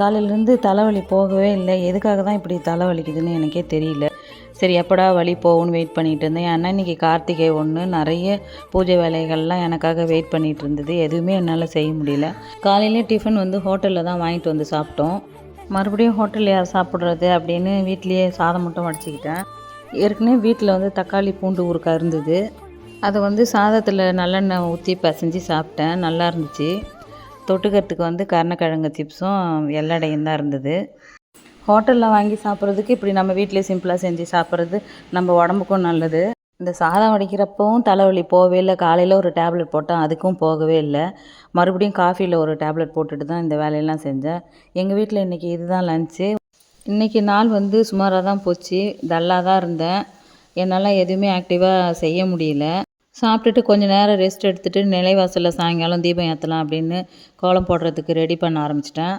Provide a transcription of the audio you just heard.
காலையிலேருந்து தலைவலி போகவே இல்லை. எதுக்காக தான் இப்படி தலைவலிக்குதுன்னு எனக்கே தெரியல. சரி எப்படா வழி போகும்னு வெயிட் பண்ணிகிட்டு இருந்தேன். ஏன்னா இன்றைக்கி கார்த்திகை ஒன்று நிறைய பூஜை வேலைகள்லாம் எனக்காக வெயிட் பண்ணிகிட்டு இருந்தது. எதுவுமே என்னால் செய்ய முடியல. காலையிலே டிஃபன் வந்து ஹோட்டலில் தான் வாங்கிட்டு வந்து சாப்பிட்டோம். மறுபடியும் ஹோட்டலில் யார் சாப்பிட்றது அப்படின்னு வீட்லேயே சாதம் மட்டும் வடிச்சிக்கிட்டேன். ஏற்கனவே வீட்டில் வந்து தக்காளி பூண்டு ஊறுக்காய் இருந்தது. அதை வந்து சாதத்தில் நல்லெண்ணெய் ஊற்றி பசைஞ்சு சாப்பிட்டேன். நல்லா இருந்துச்சு. தொட்டுக்கிறதுக்கு வந்து கருணக்கிழங்கு சிப்ஸும் எல்லடையும் தான் இருந்தது. ஹோட்டலில் வாங்கி சாப்பிட்றதுக்கு இப்படி நம்ம வீட்டிலே சிம்பிளாக செஞ்சு சாப்பிட்றது நம்ம உடம்புக்கும் நல்லது. இந்த சாதம் வடிக்கிறப்பவும் தலைவலி போகவே இல்லை. காலையில் ஒரு டேப்லெட் போட்டேன் அதுக்கும் போகவே இல்லை. மறுபடியும் காஃபியில் ஒரு டேப்லெட் போட்டுட்டு தான் இந்த வேலையெல்லாம் செஞ்சேன். எங்கள் வீட்டில் இன்றைக்கி இதுதான் லஞ்சு இன்றைக்கி நாள் வந்து சுமாராக தான் போச்சு. டல்லாக தான் இருந்தேன். என்னால் எதுவுமே ஆக்டிவாக செய்ய முடியல. சாப்பிட்டுட்டு கொஞ்சம் நேரம் ரெஸ்ட் எடுத்துகிட்டு நிலைவாசலில் சாயங்காலம் தீபம் ஏற்றலாம் அப்படின்னு கோலம் போடுறதுக்கு ரெடி பண்ண ஆரம்பிச்சிட்டேன்.